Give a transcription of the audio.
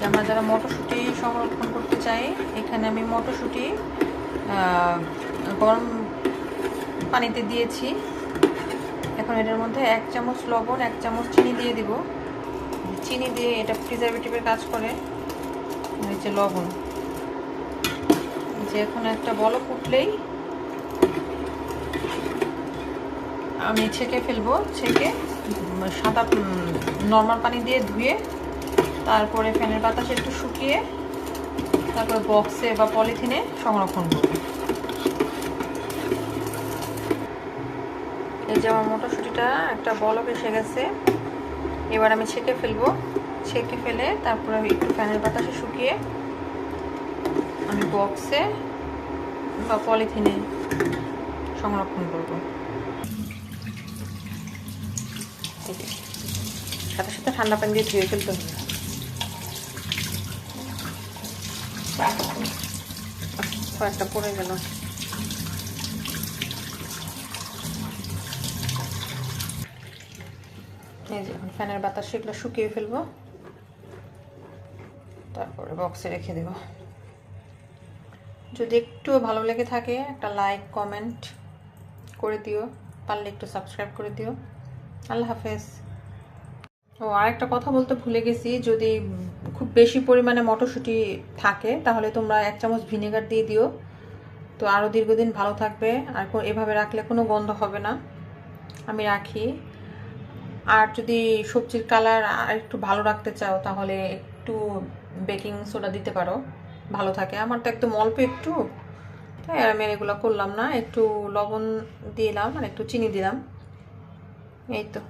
যে আমরা যারা মটরশুঁটি সংরক্ষণ করতে চাই, এখানে আমি মটরশুঁটি গরম পানিতে দিয়েছি। এখন এটার মধ্যে এক চামচ লবণ, এক চামচ চিনি দিয়ে দিব। চিনি দিয়ে এটা প্রিজারভেটিভের কাজ করে যে লবণ। যে এখন একটা বলক উঠলেই আমি ছেঁকে ফেলব, ছেঁকে সাদা নর্মাল পানি দিয়ে ধুয়ে তারপরে ফ্যানের বাতাসে একটু শুকিয়ে তারপরে বক্সে বা পলিথিনে সংরক্ষণ করব। এই যে আমার মটরশুঁটিটা, একটা বলক এসে গেছে। এবার আমি ছেঁকে ফেলব। ছেঁকে ফেলে তারপরে একটু ফ্যানের বাতাসে শুকিয়ে আমি বক্সে বা পলিথিনে সংরক্ষণ করব। সাথে সাথে ঠান্ডা পানি দিয়ে ধুয়ে ফেলতে হবে। কয়েকটা পড়ে গেল। এই ফ্যানের বাতাস সেগুলো শুকিয়ে ফেলব। তারপরে বক্সে রেখে দেব। যদি একটু ভালো লেগে থাকে, একটা লাইক কমেন্ট করে দিও। পারলে একটু সাবস্ক্রাইব করে দিও। আল্লাহ হাফেজ। ও, আরেকটা কথা বলতে ভুলে গেছি, যদি খুব বেশি পরিমাণে মটরশুঁটি থাকে, তাহলে তোমরা এক চামচ ভিনেগার দিয়ে দিও। তো আরও দীর্ঘদিন ভালো থাকবে, আর এভাবে রাখলে কোনো গন্ধ হবে না। আমি রাখি। আর যদি সবজির কালার আর একটু ভালো রাখতে চাও, তাহলে একটু বেকিং সোডা দিতে পারো। ভালো থাকে। আমার তো একদম অল্প একটু, তাই আমি এগুলো করলাম না। একটু লবণ দিলাম আর একটু চিনি দিলাম। এই তো।